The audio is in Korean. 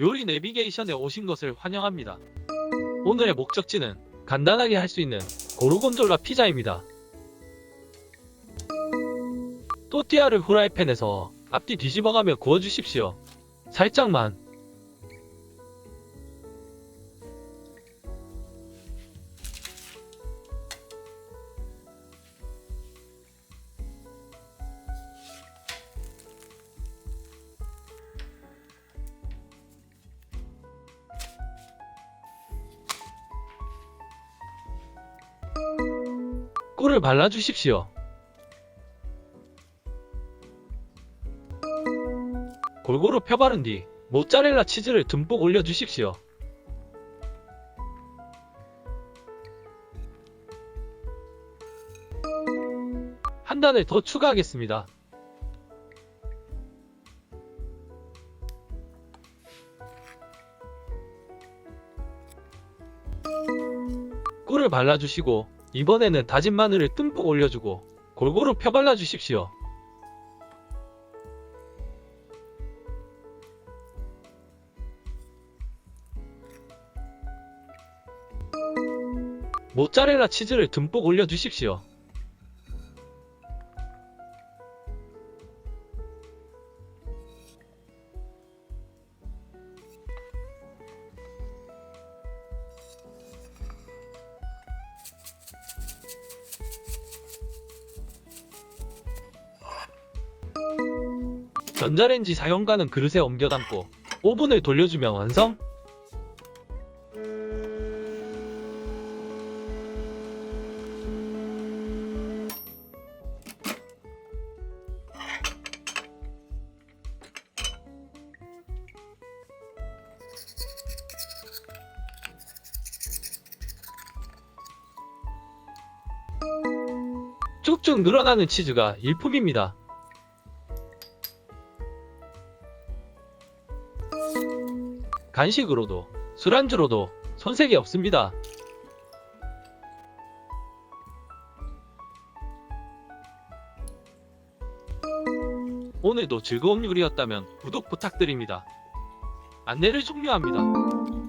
요리 내비게이션에 오신 것을 환영합니다. 오늘의 목적지는 간단하게 할 수 있는 고르곤졸라 피자입니다. 또띠아를 후라이팬에서 앞뒤 뒤집어가며 구워주십시오. 살짝만. 꿀을 발라주십시오. 골고루 펴바른 뒤 모짜렐라 치즈를 듬뿍 올려주십시오. 한 단을 더 추가하겠습니다. 꿀을 발라주시고 이번에는 다진 마늘을 듬뿍 올려주고 골고루 펴발라 주십시오. 모짜렐라 치즈를 듬뿍 올려주십시오. 전자레인지 사용가는 그릇에 옮겨 담고 오븐을 돌려주면 완성! 쭉쭉 늘어나는 치즈가 일품입니다. 간식으로도 술안주로도 손색이 없습니다. 오늘도 즐거운 요리였다면 구독 부탁드립니다. 안내를 종료합니다.